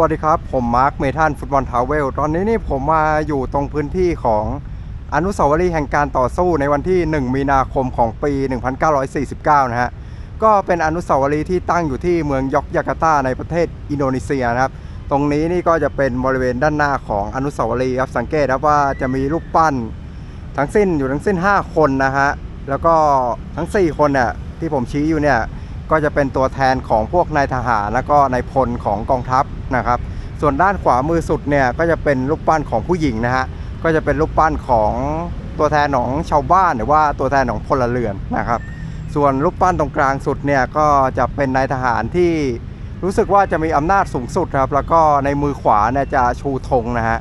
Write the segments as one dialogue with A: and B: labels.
A: วัสดีครับ ผมมาร์คเมทันฟุตบอลทาวเวล ตอนนี้นี่ผมมาอยู่ตรงพื้นที่ของอนุสาวรีย์แห่งการต่อสู้ในวันที่ 1 มีนาคมของปี 1949 นะฮะ ก็เป็นอนุสาวรีย์ที่ตั้งอยู่ที่เมืองยอกยาการ์ตาในประเทศอินโดนีเซียนะครับ ตรงนี้นี่ก็จะเป็นบริเวณด้านหน้าของอนุสาวรีย์ครับ สังเกตครับว่าจะมีรูปปั้น ทั้งสิ้นอยู่ทั้งสิ้น 5 คนนะฮะ แล้วก็ทั้ง 4 คนเนี่ยที่ผมชี้อยู่เนี่ย ก็จะเป็นตัวแทนของพวกนายทหารแล้วก็นายพลของกองทัพนะครับ ส่วนด้านขวามือสุดเนี่ยก็จะเป็นรูปปั้นของผู้หญิงนะฮะก็จะเป็นรูปปั้นของตัวแทนของชาวบ้านหรือว่าตัวแทนของพลเรือนนะครับ ส่วนรูปปั้นตรงกลางสุดเนี่ยก็จะเป็นนายทหารที่รู้สึกว่าจะมีอำนาจสูงสุดครับ แล้วก็ในมือขวาเนี่ยจะชูธงนะฮะ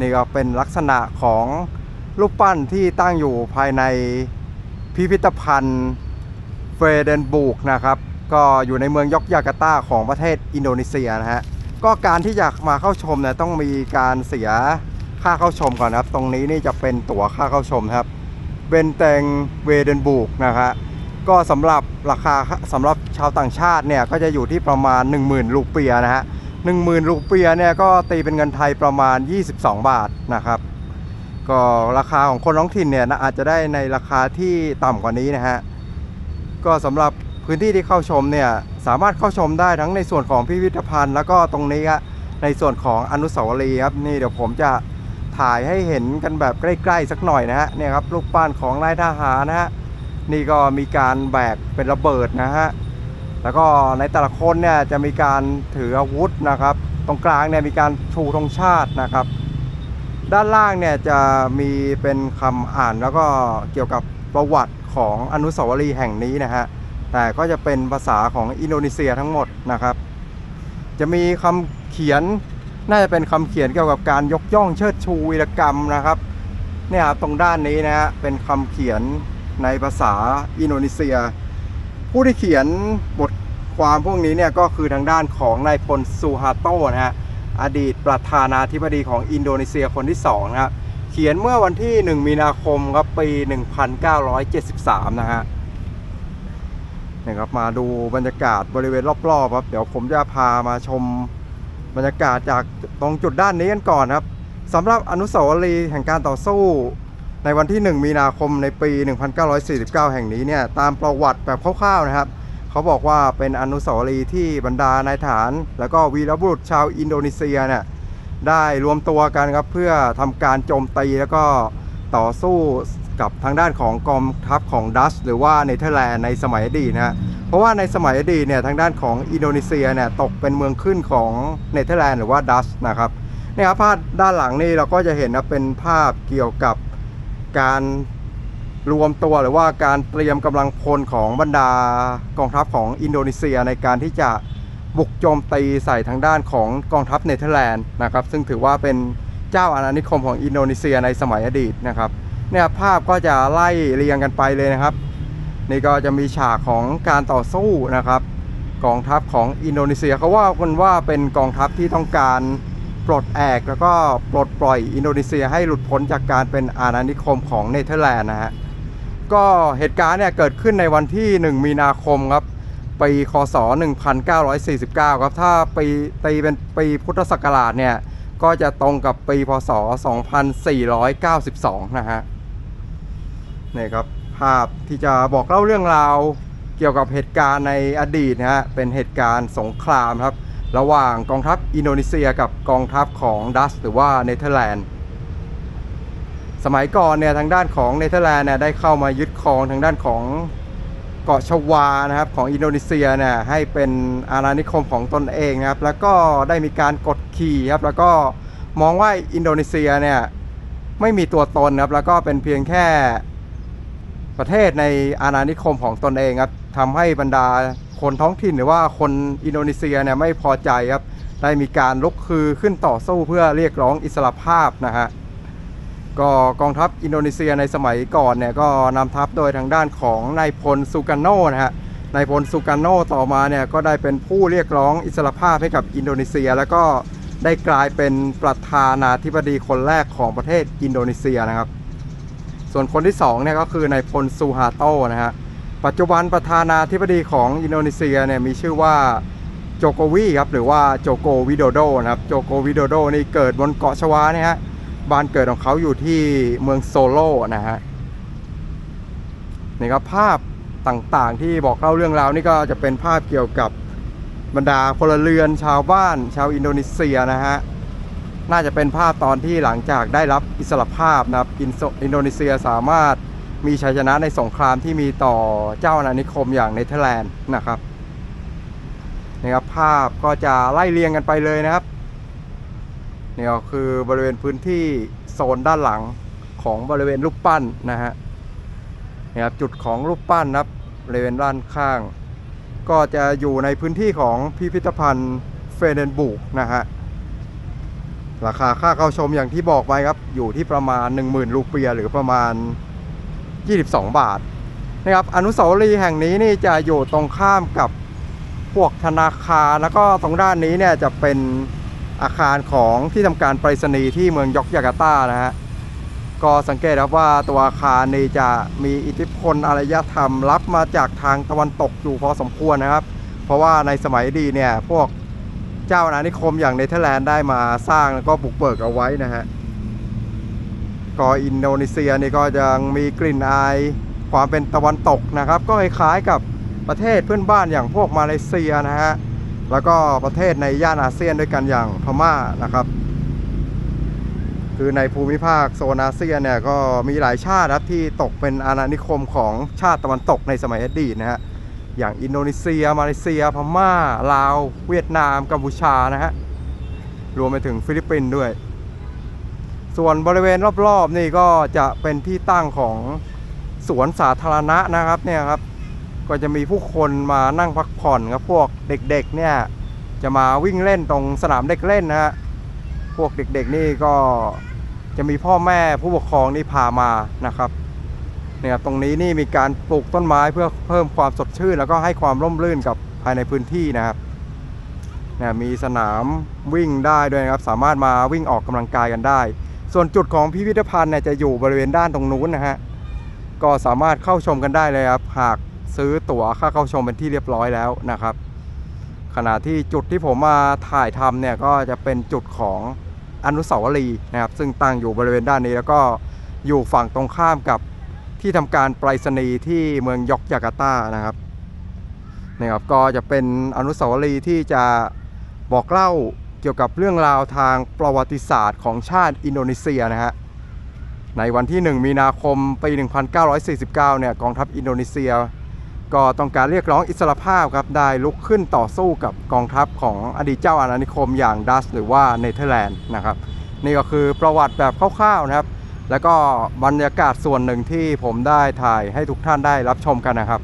A: นี่ก็เป็นลักษณะของรูปปั้นที่ตั้งอยู่ภายในพิพิธภัณฑ์ เฟเดนบุกนะครับ ก็อยู่ในเมืองยอกยาการ์ตาของประเทศอินโดนีเซียนะฮะ ก็การที่อยากมาเข้าชมเนี่ยต้องมีการเสียค่าเข้าชมก่อนครับ ตรงนี้นี่จะเป็นตั๋วค่าเข้าชมครับเบนเตงเวเดนบุกนะครับก็สำหรับราคาสำหรับชาวต่างชาติเนี่ยก็จะอยู่ที่ประมาณ 10,000 รูเปียนะฮะ10,000 รูเปียเนี่ยก็ตีเป็นเงินไทยประมาณ 22 บาทนะครับ ก็ราคาของคนท้องถิ่นเนี่ยอาจจะได้ในราคาที่ต่ำกว่านี้นะฮะ ก็สำหรับพื้นที่ที่เข้าชมเนี่ยสามารถเข้าชมได้ทั้งในส่วนของพิพิธภัณฑ์ แล้วก็ตรงนี้ครับในส่วนของอนุสาวรีย์ครับนี่เดี๋ยวผมจะถ่ายให้เห็นกันแบบใกล้ๆสักหน่อยนะฮะเนี่ยครับรูปปั้นของนายทหารนะฮะนี่ก็มีการแบกเป็นระเบิดนะฮะแล้วก็ในแต่ละคนเนี่ยจะมีการถืออาวุธนะครับ ตรงกลางเนี่ยมีการชูธงชาตินะครับ ด้านล่างเนี่ยจะมีเป็นคำอ่านแล้วก็เกี่ยวกับประวัติ ของอนุสาวรีย์แห่งนี้นะฮะ แต่ก็จะเป็นภาษาของอินโดนีเซียทั้งหมดนะครับ จะมีคำเขียนน่าจะเป็นคำเขียนเกี่ยวกับการยกย่องเชิดชูวีรกรรมนะครับเนี่ยครับตรงด้านนี้นะฮะเป็นคำเขียนในภาษาอินโดนีเซีย ผู้ที่เขียนบทความพวกนี้เนี่ยก็คือทางด้านของนายพลซูฮาโตนะฮะอดีตประธานาธิบดีของอินโดนีเซียคนที่2นะครับ เขียนเมื่อวันที่ 1 มีนาคมครับปี 1973 นะฮะนะครับมาดูบรรยากาศบริเวณรอบๆครับ เดี๋ยวผมจะพามาชมบรรยากาศจากตรงจุดด้านนี้กันก่อนครับสำหรับอนุสาวรีย์แห่งการต่อสู้ ในวันที่ 1 มีนาคมในปี 1949 แห่งนี้เนี่ยตามประวัติแบบคร่าวๆนะครับ เขาบอกว่าเป็นอนุสาวรีย์ที่บรรดานายทหารแล้วก็วีรบุรุษชาวอินโดนีเซียเนี่ย ได้รวมตัวกันครับเพื่อทำการโจมตีแล้วก็ต่อสู้กับทางด้านของกองทัพของดัชหรือว่าเนเธอร์แลนด์ในสมัยอดีตนะฮะเพราะว่าในสมัยอดีตเนี่ยทางด้านของอินโดนีเซียเนี่ยตกเป็นเมืองขึ้นของเนเธอร์แลนด์หรือว่าดัชนะครับเนี่ยครับภาพด้านหลังนี่เราก็จะเห็นนะเป็นภาพเกี่ยวกับการรวมตัวหรือว่าการเตรียมกำลังพลของบรรดากองทัพของอินโดนีเซียในการที่จะ บุกโจมตีใส่ทางด้านของกองทัพเนเธอร์แลนด์นะครับซึ่งถือว่าเป็นเจ้าอาณานิคมของอินโดนีเซียในสมัยอดีตนะครับเนี่ยภาพก็จะไล่เรียงกันไปเลยนะครับ นี่ก็จะมีฉากของการต่อสู้นะครับ กองทัพของอินโดนีเซียเขาว่ากันว่าเป็นกองทัพที่ต้องการปลดแอกแล้วก็ปลดปล่อยอินโดนีเซียให้หลุดพ้นจากการเป็นอาณานิคมของเนเธอร์แลนด์นะฮะก็เหตุการณ์เนี่ยเกิดขึ้นในวันที่ 1 มีนาคมครับ ปีคศ 1949 ครับ ถ้าปีตีเป็นปีพุทธศักราชเนี่ย ก็จะตรงกับปีพศ 2492 นะฮะนี่ครับ ภาพที่จะบอกเล่าเรื่องราวเกี่ยวกับเหตุการณ์ในอดีตนะฮะ เป็นเหตุการณ์สงครามครับ ระหว่างกองทัพอินโดนีเซียกับกองทัพของดัชหรือว่าเนเธอร์แลนด์สมัยก่อนเนี่ยทางด้านของเนเธอร์แลนด์เนี่ยได้เข้ามายึดครองทางด้านของ เกาะชวานะครับของอินโดนีเซียเนี่ยให้เป็นอาณานิคมของตนเองนะครับ แล้วก็ได้มีการกดขี่ครับแล้วก็มองว่าอินโดนีเซียเนี่ยไม่มีตัวตนครับแล้วก็เป็นเพียงแค่ประเทศในอาณานิคมของตนเองครับทำให้บรรดาคนท้องถิ่นหรือว่าคนอินโดนีเซียเนี่ยไม่พอใจครับได้มีการลุกคือขึ้นต่อสู้เพื่อเรียกร้องอิสรภาพนะฮะ ก็กองทัพอินโดนีเซียในสมัยก่อนเนี่ยก็นำทัพโดยทางด้านของนายพลซูการโนนะฮะนายพลซูการโนต่อมาเนี่ยก็ได้เป็นผู้เรียกร้องอิสรภาพให้กับอินโดนีเซีย แล้วก็ได้กลายเป็นประธานาธิบดีคนแรกของประเทศอินโดนีเซียนะครับ ส่วนคนที่2เนี่ยก็คือนายพลซูฮาโตนะฮะปัจจุบันประธานาธิบดีของอินโดนีเซียเนี่ยมีชื่อว่าโจโกวีครับหรือว่าโจโกวิโดโดนะครับโจโกวิโดโดนี่เกิดบนเกาะชวาเนี่ยฮะ บ้านเกิดของเขาอยู่ที่เมืองโซโลนะฮะนี่ครับภาพต่างๆ ที่บอกเล่าเรื่องราวนี่ก็จะเป็นภาพเกี่ยวกับบรรดาพลเรือนชาวบ้าน ชาวอินโดนีเซียนะฮะน่าจะเป็นภาพตอนที่หลังจากได้รับอิสรภาพนะครับอินโซอินโดนีเซียสามารถมีชัยชนะในสงครามที่มีต่อเจ้าอาณานิคมอย่างเนเธอร์แลนด์นะครับนะครับภาพก็จะไล่เรียงกันไปเลยนะครับ นี่ก็คือบริเวณพื้นที่โซนด้านหลังของบริเวณรูปปั้นนะฮะนี่ครับจุดของรูปปั้นนะครับบริเวณด้านข้าง ก็จะอยู่ในพื้นที่ของพิพิธภัณฑ์เฟเดนบุกนะฮะราคาค่าเข้าชมอย่างที่บอกไปครับ อยู่ที่ประมาณ 10,000 รูเปียหรือประมาณ 22 บาทนะครับอนุสาวรีย์แห่งนี้นี่จะอยู่ตรงข้ามกับพวกธนาคารแล้วก็ตรงด้านนี้เนี่ยจะเป็น อาคารของที่ทำการไปรษณีย์ที่เมืองยอกยาการ์ตานะฮะก็สังเกตครับว่าตัวอาคารนี้จะมีอิทธิพลอารยธรรมรับมาจากทางตะวันตกอยู่พอสมควรนะครับ เพราะว่าในสมัยดีเนี่ยพวกเจ้าอาณานิคมอย่างเนเธอร์แลนด์ได้มาสร้างแล้วก็บุกเบิกเอาไว้นะฮะก็อินโดนีเซียนี่ก็ยังมีกลิ่นอายความเป็นตะวันตกนะครับ ก็คล้ายๆกับประเทศเพื่อนบ้านอย่างพวกมาเลเซียนะฮะ แล้วก็ประเทศในย่านอาเซียนด้วยกันอย่างพม่านะครับ คือในภูมิภาคโซนอาเซียนเนี่ยก็มีหลายชาติครับที่ตกเป็นอาณานิคมของชาติตะวันตกในสมัยอดีตนะฮะอย่างอินโดนีเซีย มาเลเซีย พม่า ลาว เวียดนาม กัมพูชานะฮะ รวมไปถึงฟิลิปปินส์ด้วย ส่วนบริเวณรอบๆนี่ก็จะเป็นที่ตั้งของสวนสาธารณะนะครับเนี่ยครับ ก็จะมีผู้คนมานั่งพักผ่อนครับพวกเด็กๆเนี่ยจะมาวิ่งเล่นตรงสนามเด็กเล่นนะฮะพวกเด็กๆนี่ก็จะมีพ่อแม่ผู้ปกครองนี่พามานะครับเนี่ยครับตรงนี้นี่มีการปลูกต้นไม้เพื่อเพิ่มความสดชื่น แล้วก็ให้ความร่มรื่นกับภายในพื้นที่นะครับเนี่ยมีสนามวิ่งได้ด้วยนะครับ สามารถมาวิ่งออกกำลังกายกันได้ ส่วนจุดของพิพิธภัณฑ์เนี่ยจะอยู่บริเวณด้านตรงนู้นนะฮะก็สามารถเข้าชมกันได้เลยครับหาก ซื้อตั๋วค่าเข้าชมเป็นที่เรียบร้อยแล้วนะครับ ขณะที่จุดที่ผมมาถ่ายทำเนี่ยก็จะเป็นจุดของอนุสาวรีย์นะครับ ซึ่งตั้งอยู่บริเวณด้านนี้แล้วก็อยู่ฝั่งตรงข้ามกับที่ทำการไปรษณีย์ที่เมืองยอกยาการ์ตานะครับนี่ครับก็จะเป็นอนุสาวรีย์ที่จะบอกเล่าเกี่ยวกับเรื่องราวทางประวัติศาสตร์ของชาติอินโดนีเซียนะฮะในวันที่ 1 มีนาคมปี 1949 เนี่ยกองทัพอินโดนีเซีย ก็ต้องการเรียกร้องอิสรภาพครับได้ลุกขึ้นต่อสู้กับกองทัพของอดีตเจ้าอาณานิคมอย่างดัชหรือว่าเนเธอร์แลนด์นะครับนี่ก็คือประวัติแบบคร่าวๆนะครับ แล้วก็บรรยากาศส่วนหนึ่งที่ผมได้ถ่ายให้ทุกท่านได้รับชมกันนะครับ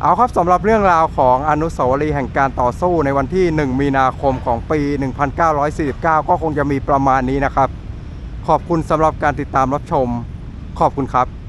A: เอาครับสำหรับเรื่องราวของอนุสาวรีย์แห่งการต่อสู้ในวันที่ 1 มีนาคมของปี 1949 ก็คงจะมีประมาณนี้นะครับ ขอบคุณสำหรับการติดตามรับชม ขอบคุณครับ